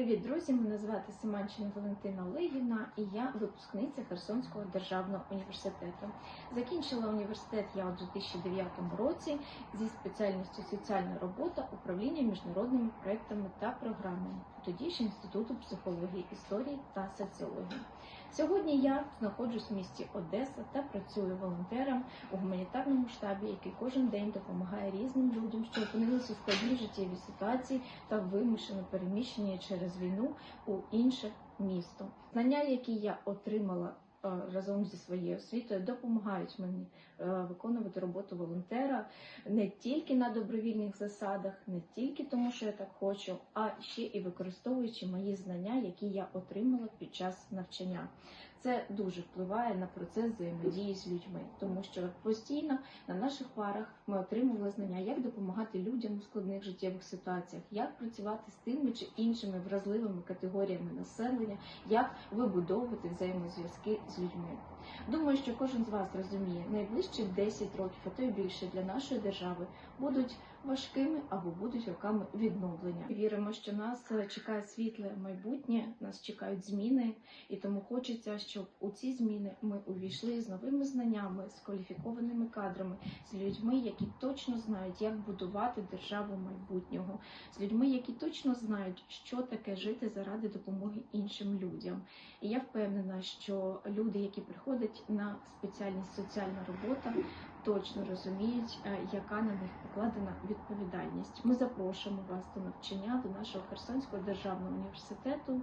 Привіт, друзі! Мене звати Семенчина Валентина Лигіна і я випускниця Херсонського державного університету. Закінчила університет я у 2009 році зі спеціальністю соціальна робота, управління міжнародними проектами та програмами, тоді ж інституту психології, історії та соціології. Сьогодні я знаходжусь в місті Одеса та працюю волонтером у гуманітарному штабі, який кожен день допомагає різним людям, що опинилися у складній життєвій ситуації та вимушено переміщені через війну у інше місто. Знання, які я отримала разом зі своєю освітою, допомагають мені е, виконувати роботу волонтера не тільки на добровільних засадах, не тільки тому, що я так хочу, а ще і використовуючи мої знання, які я отримала під час навчання. Це дуже впливає на процес взаємодії з людьми, тому що постійно на наших парах ми отримували знання, як допомагати людям у складних життєвих ситуаціях, як працювати з тими чи іншими вразливими категоріями населення, як вибудовувати взаємозв'язки з людьми. Думаю, що кожен з вас розуміє, найближчі 10 років, а то й більше для нашої держави будуть важкими або будуть роками відновлення. Віримо, що нас чекає світле майбутнє, нас чекають зміни, і тому хочеться, щоб у ці зміни ми увійшли з новими знаннями, з кваліфікованими кадрами, з людьми, які точно знають, як будувати державу майбутнього, з людьми, які точно знають, що таке жити заради допомоги іншим людям. І я впевнена, що люди, які приходять на спеціальність соціальна робота, точно розуміють, е, яка на них покладена відповідальність. Ми запрошуємо вас до навчання до нашого Херсонського державного університету.